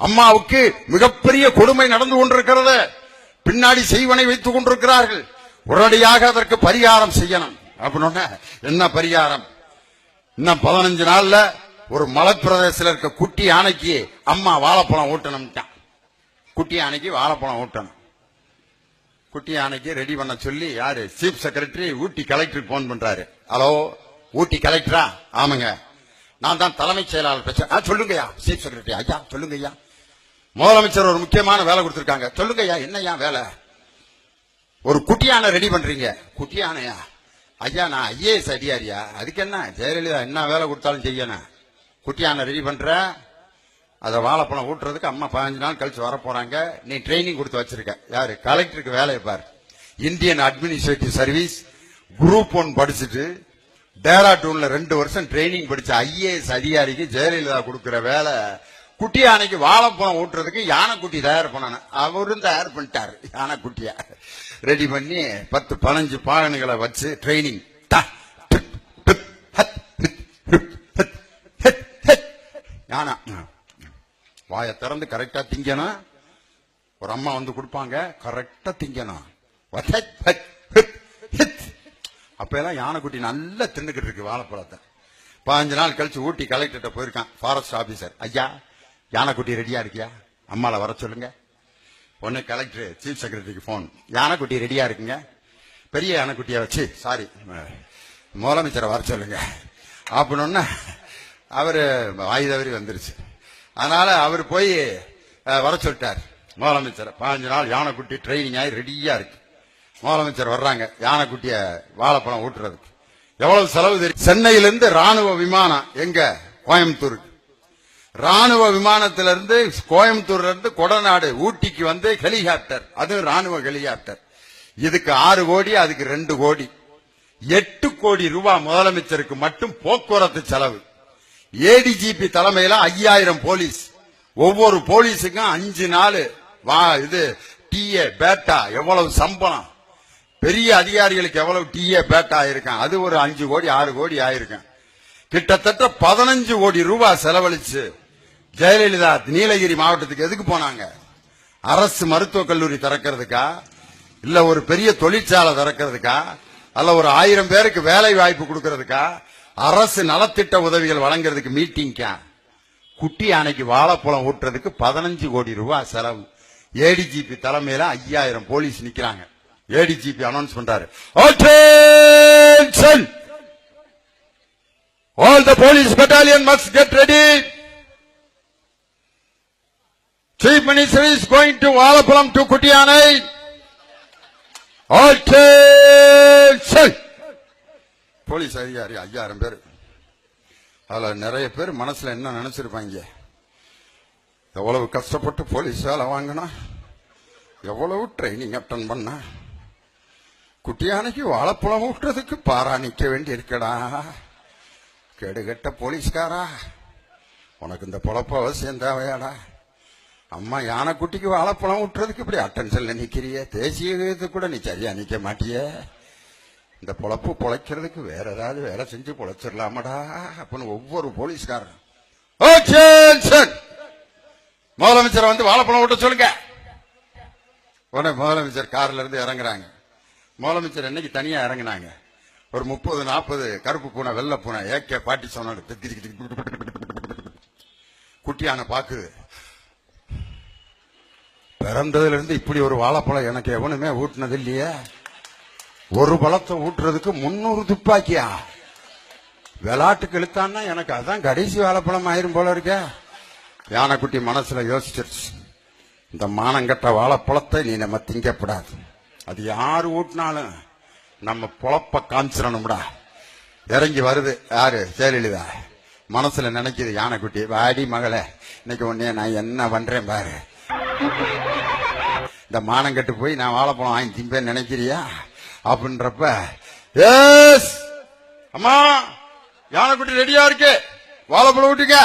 அம்மாவுக்கு மிகப்பெரிய கொடுமை நடந்து கொண்டிருக்கிறது பின்னாடி செய்வனை வைத்துக் கொண்டிருக்கிறார்கள். உடனடியாக அதற்கு பரிகாரம் செய்யணும். அப்படின்னு என்ன பரிகாரம்? இன்னும் பதினஞ்சு நாள்ல ஒரு மலைப்பிரதேசத்தில் இருக்க குட்டி யானைக்கு அம்மா வாழைப்பழம் ஊட்டணும்ட்டான். குட்டி யானைக்கு வாழைப்பழம் ஊட்டணும். குட்டி யானைக்கு ரெடி பண்ண சொல்லி யாரு? சீஃப் செக்ரட்டரி ஊட்டி கலெக்டருக்கு போன் பண்றாரு. ஹலோ ஊட்டி கலெக்டரா ஆமாங்க. நான் தான் தலைமைச் செயலாளர் பேசுறேன் ஆ, சொல்லுங்கய்யா சீஃப் செக்ரட்டரி ஐயா சொல்லுங்க ஐயா முதலமைச்சர் ஒரு முக்கியமான வேலை கொடுத்திருக்காங்க. சொல்லுங்க ஐயா என்னையா வேலை? ஒரு குட்டியானை ரெடி பண்றீங்க. குட்டியானையா? ஐயா நான் ஐஏஎஸ் அதிகாரியா? அதுக்கு என்ன? ஜெயலலிதா என்ன வேலை கொடுத்தாலும் செய்யணும் குட்டியானை ரெடி பண்ற அதை வாழைப்பழம் ஊட்டுறதுக்கு அம்மா பதினஞ்சு நாள் கழிச்சு வர போறாங்க. நீ ட்ரைனிங் கொடுத்து வச்சிருக்க. யாரு? கலெக்டருக்கு வேலையை பாரு. Indian administrative service group one படிச்சுட்டு டேராடூன்ல ரெண்டு வருஷம் ட்ரைனிங் படிச்ச ஐஏஎஸ் அதிகாரிக்கு ஜெயலலிதா கொடுக்கிற வேலை. குட்டி யானைக்கு வாழைப்பழம் ஊட்டுறதுக்கு யானைக்குட்டி தயார் பண்ணணும். அவரும் தயார் பண்ணிட்டாரு. யானைக்குட்டிய. ரெடி பண்ணி பத்து பதினஞ்சு பாகன்களை வச்சு ட்ரைனிங் யானை. வாயை திறந்து கரெக்டா திங்கணும். ஒரு அம்மா வந்து கொடுப்பாங்க கரெக்டா திங்கணும். அப்ப எல்லாம் யானைக்குட்டி நல்லா தின்னுக்கிட்டு இருக்கு வாழைப்பழத்தை. பதினஞ்சு நாள் கழிச்சு ஊட்டி கலெக்டர்கிட்ட போயிருக்கான் ஃபாரஸ்ட் ஆபீசர் ஐயா யானைக்குட்டி ரெடியா இருக்கியா? அம்மால வர சொல்லுங்க. ஒன்னு கலெக்டர் சீஃப் செக்ரட்டரிக்கு போன் யானைக்குட்டி ரெடியா இருக்குங்க? பெரிய யானைக்குட்டியை வச்சு சாரி முதலமைச்சரை வர சொல்லுங்க. அப்படின்னு அவர் வாய் தவறி வந்துருச்சு. அதனால அவர் போய் வர சொல்லிட்டார். முதலமைச்சர் பதினஞ்சு நாள் யானைக்குட்டி ட்ரைனிங் ஆகி ரெடியா இருக்கு. முதலமைச்சர் வர்றாங்க யானைக்குட்டிய வாழைப்பழம் ஊட்டுறதுக்கு. எவ்வளவு செலவு தெரியும் சென்னையிலிருந்து ராணுவ விமானம் எங்க? கோயம்புத்தூருக்கு. ராணுவ விமானத்திலிருந்து கோயம்புத்தூர்ல இருந்து கொடநாடு ஊட்டிக்கு வந்து ஹெலிகாப்டர். அது ராணுவ ஹெலிகாப்டர். இதுக்கு ஆறு கோடி அதுக்கு ரெண்டு கோடி. எட்டு கோடி ரூபாய் முதலமைச்சருக்கு மட்டும் போக்குவரத்து செலவு. ஏடிஜிபி தலைமையில ஐயாயிரம் போலீஸ். ஒவ்வொரு போலீஸுக்கும் அஞ்சு நாள் வா இது டிஏ பேட்டா எவ்வளவு சம்பளம்? பெரிய அதிகாரிகளுக்கு எவ்வளவு டிஏ பேட்டா ஆயிருக்கான் அது ஒரு அஞ்சு கோடி ஆறு கோடி ஆயிருக்கான் கிட்டத்தட்ட பதினஞ்சு கோடி ரூபாய் செலவழிச்சு ஜெயலலிதா நீலகிரி மாவட்டத்துக்கு எதுக்கு போனாங்க? அரசு மருத்துவக் கல்லூரி திறக்கிறதுக்கா? இல்ல ஒரு பெரிய தொழிற்சாலை திறக்கிறதுக்கா? அல்ல ஒரு ஆயிரம் பேருக்கு வேலை வாய்ப்பு கொடுக்கறதுக்கா? அரசு நலத்திட்ட உதவிகள் வழங்குறதுக்கு மீட்டிங்கா? குட்டி அன்னைக்கு வாழைப்பழம் ஊட்டுறதுக்கு பதினஞ்சு கோடி ரூபாய் செலவு. ஏடிஜிபி தலைமையில ஐயாயிரம் போலீஸ் நிக்கிறாங்க. ஏடிஜிபி அனௌன்ஸ் பண்றாரு. All the police battalion must get ready. Chief Minister is going to Valapalam to Kutiyanai. Attention! Police அதிகாரி ஐயாயிரம் பேர். அதில் நிறைய பேர் மனசில் என்ன நினச்சிருப்பாங்க? எவ்வளவு கஷ்டப்பட்டு போலீஸ் வேலை வாங்கினா? எவ்வளவு ட்ரைனிங் அட்டன் பண்ணா? குட்டியானைக்கு வாழைப்பழம் ஊட்டுறதுக்கு பாரா நிக்க வேண்டி இருக்கடா கெடுகட்ட போலீஸ்காரா? உனக்கு இந்த பொழப்ப அவசியம் தேவையாடா? அம்மா யானைக்குட்டிக்கு வாழைப்பழம் விட்டுறதுக்கு இப்படி அட்டென்ஷன்ல நிக்கிறிய தேசிய கூட நீ சரியா நிக்க மாட்டியே இந்த பொழப்பு பொழைக்கிறதுக்கு வேற ஏதாவது வேலை செஞ்சு பொழைச்சிடலாமடா அப்படின்னு ஒவ்வொரு போலீஸ்காரன் Attention! முதலமைச்சரை வந்து வாழைப்பழம் விட்டு சொல்லுங்க உடனே முதலமைச்சர் கார்ல இருந்து இறங்குறாங்க முதலமைச்சர் என்னைக்கு தனியா இறங்குனாங்க ஒரு முப்பது நாற்பது கருப்பு பூனை வெள்ளை பூனை ஏகே பாட்டி சொன்னாங்க குட்டியான பாக்குது பிறந்ததுல இருந்து இப்படி ஒரு வாழைப்பழம் எனக்கு எவனுமே ஊட்டினது இல்லையே ஒரு பழத்தை ஊட்டுறதுக்கு முன்னூறு துப்பாக்கியா? விளாட்டுக்கு இழுத்தான்னா எனக்கு அதான் கடைசி வாழைப்பழம் ஆயிரும் போல இருக்க. யானைக்குட்டி மனசுல யோசிச்சிருச்சு. இந்த மானங்கட்ட வாழைப்பழத்தை நீ நம்ம திங்கப்படாது அது யாரு ஊட்டினாலும் நம்ம பொழப்ப காமிச்சிடணும்டா. இறங்கி வருது. யாரு? ஜெயலலிதா. மனசுல நினைக்குது யானைக்குட்டி வாடி மகளே. இன்னைக்கு உன்னைய நான் என்ன பண்றேன் பாரு. இந்த மானங்கட்டு போய் நான் வாழைப்பழம் வாங்கி திம்பேன்னு நினைக்கிறியா? அப்படின்றப்ப எஸ் அம்மா யானைக்குட்டி ரெடியா இருக்கு? வாழைப்பழம் விட்டுங்க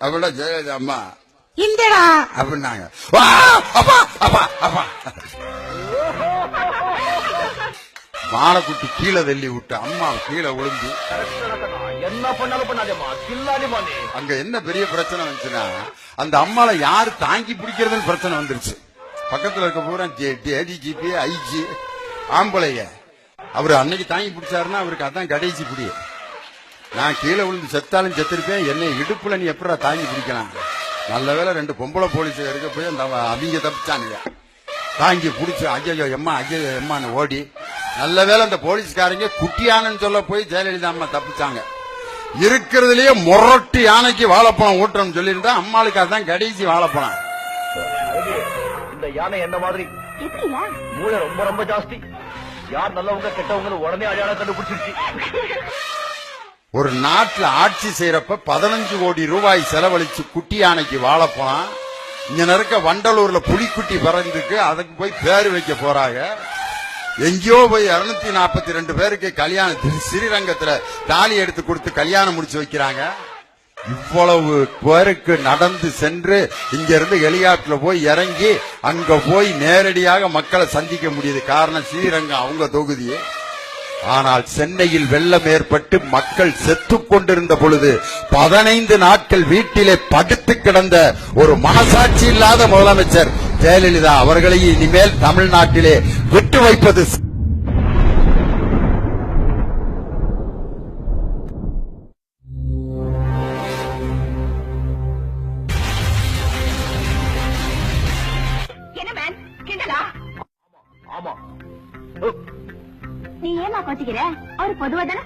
அப்படின்னா ஜெயலலிதா அம்மா. இந்தடா. அப்படின்னாங்க. அப்பா அப்பா அப்பா. மானக்குட்டி கீழே தள்ளி விட்டு அம்மா கீழே விழுந்து என்ன பண்ணாலும் பண்ணாதேமா கில்லாதேமா நீ அங்க என்ன பெரிய பிரச்சனை வந்துச்சுன்னா அந்த அம்மால யாரு தாங்கி பிடிக்கிறதுன்னு பிரச்சனை வந்துருச்சு. பக்கத்துல இருக்க பூரா ஏடிஜிபி ஐஜி ஆம்பளைய அவரு அன்னைக்கு தாங்கி பிடிச்சாருன்னா அவருக்கு அதான் கடைசி பிடி. நான் கீழே விழுந்து செத்தாலும் செத்திருப்பேன். என்னை இடுப்புல நீ எப்படா தாங்கி பிடிக்கலாம்? நல்ல வேளை ரெண்டு பொம்பளை போலீஸ் இருக்க போய் அந்த அவங்க தப்பிச்சானுங்க. தாங்கி பிடிச்சி அஜயோ எம்மா ஐயோ எம்மான்னு ஓடி. நல்ல வேளை அந்த போலீஸ்காரங்க குட்டியானன்னு சொல்ல போய் ஜெயலலிதா அம்மா தப்பிச்சாங்க. இருக்கிறதுலயே முரட்டு யானைக்கு வாழைப்பழம் ஊட்டணும்னு சொல்லியிருந்தா அம்மாளுக்கு அதான் கடைசி வாழைப்பழம். இந்த யானை என்ன மாதிரி? மூளை ரொம்ப ரொம்ப ஜாஸ்தி. யார் நல்லவங்க கெட்டவங்க உடனே அடையாளம் கண்டுபிடிச்சிருச்சு. ஒரு நாட்டுல ஆட்சி செய்யறப்ப பதினஞ்சு கோடி ரூபாய் செலவழிச்சு குட்டி யானைக்கு வாழைப்பழம். இங்க இருக்க வண்டலூர்ல புலிக்குட்டி பிறந்துக்கு அதுக்கு போய் பேரு வைக்க போறாங்க. எங்கேயோ போய் இருநூத்தி நாற்பத்தி ரெண்டு பேருக்கு கல்யாணம் ஸ்ரீரங்கத்தில் ஸ்ரீரங்கத்துல தாலி எடுத்து கொடுத்து கல்யாணம் முடிச்சு வைக்கிறாங்க. இவ்வளவு பேருக்கு நடந்து சென்று இங்க இருந்து ஹெலிகாப்டர்ல போய் இறங்கி அங்க போய் நேரடியாக மக்களை சந்திக்க முடியுது. காரணம் ஸ்ரீரங்கம் அவங்க தொகுதி ஆனால் சென்னையில் வெள்ளம் ஏற்பட்டு மக்கள் செத்து கொண்டிருந்த பொழுது பதினைந்து நாட்கள் வீட்டிலே படுத்து கிடந்த ஒரு மனசாட்சி இல்லாத முதலமைச்சர் ஜெயலலிதா அவர்களை இனிமேல் தமிழ்நாட்டிலே விட்டு வைப்பது என்ன மேன் கிண்டலா? ஆமா நீ ஏமா கோச்சிக்கிற? அவர் பொதுவா தானே